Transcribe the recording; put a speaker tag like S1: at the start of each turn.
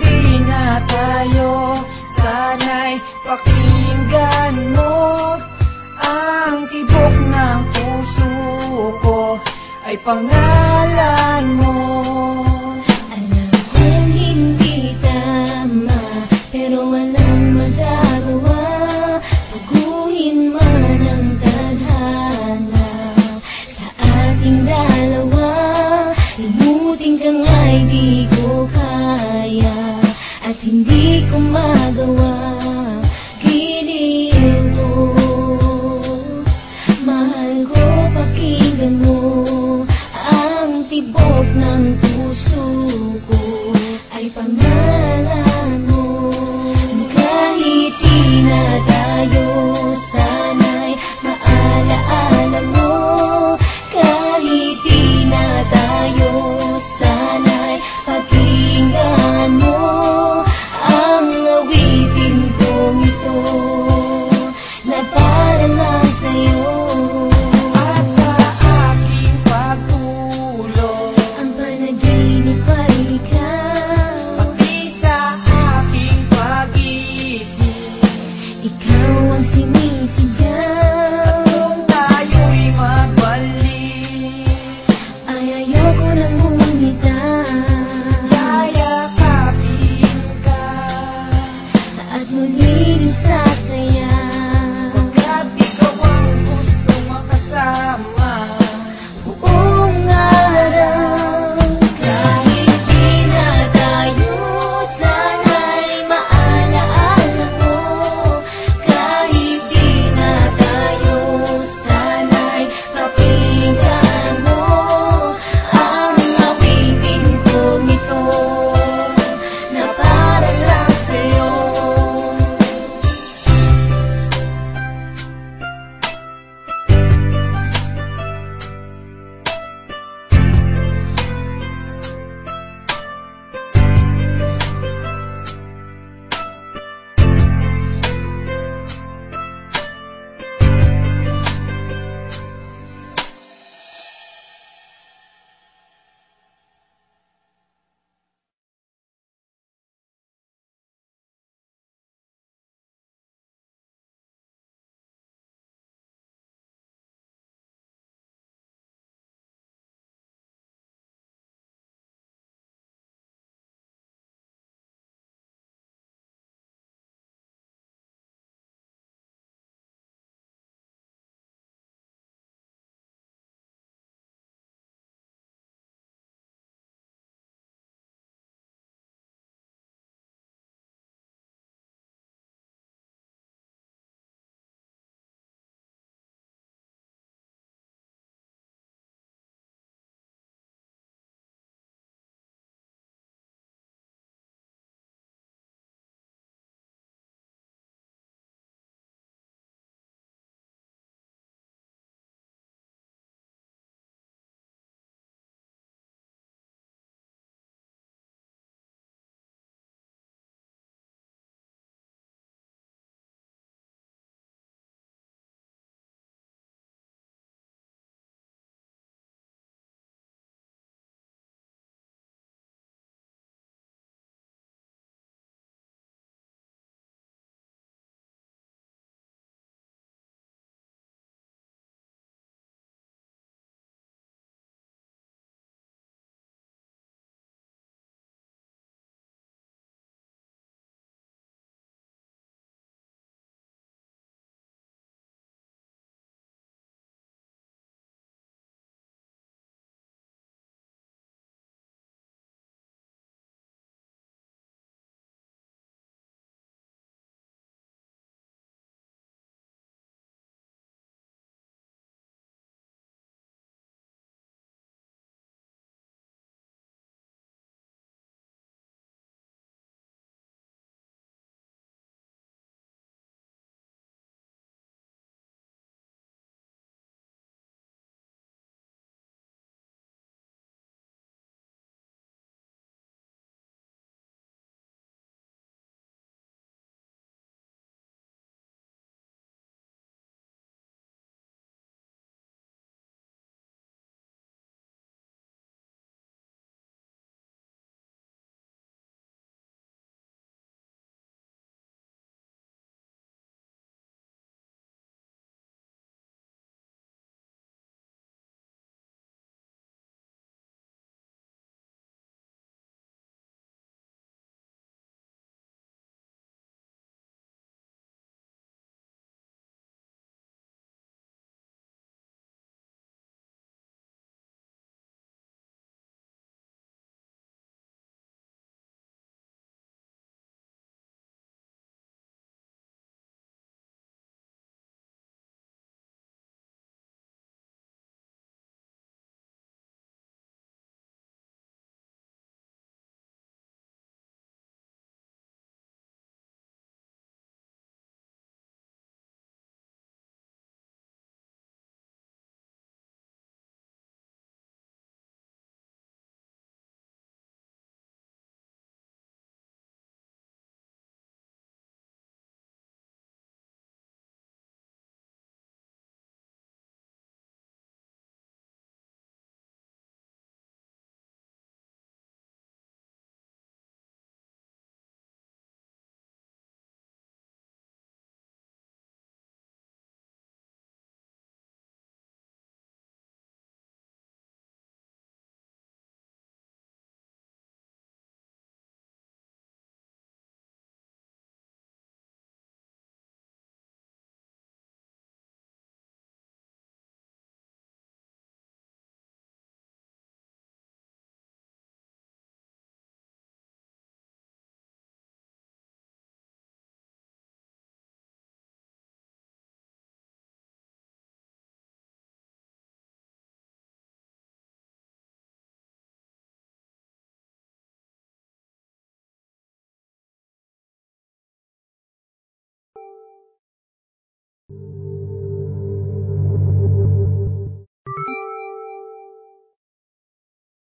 S1: di na tayo Sana'y pakinggan mo. Ang tibok ng puso ko Ay pangalan mo
S2: hindi ko magawa. Begitu saja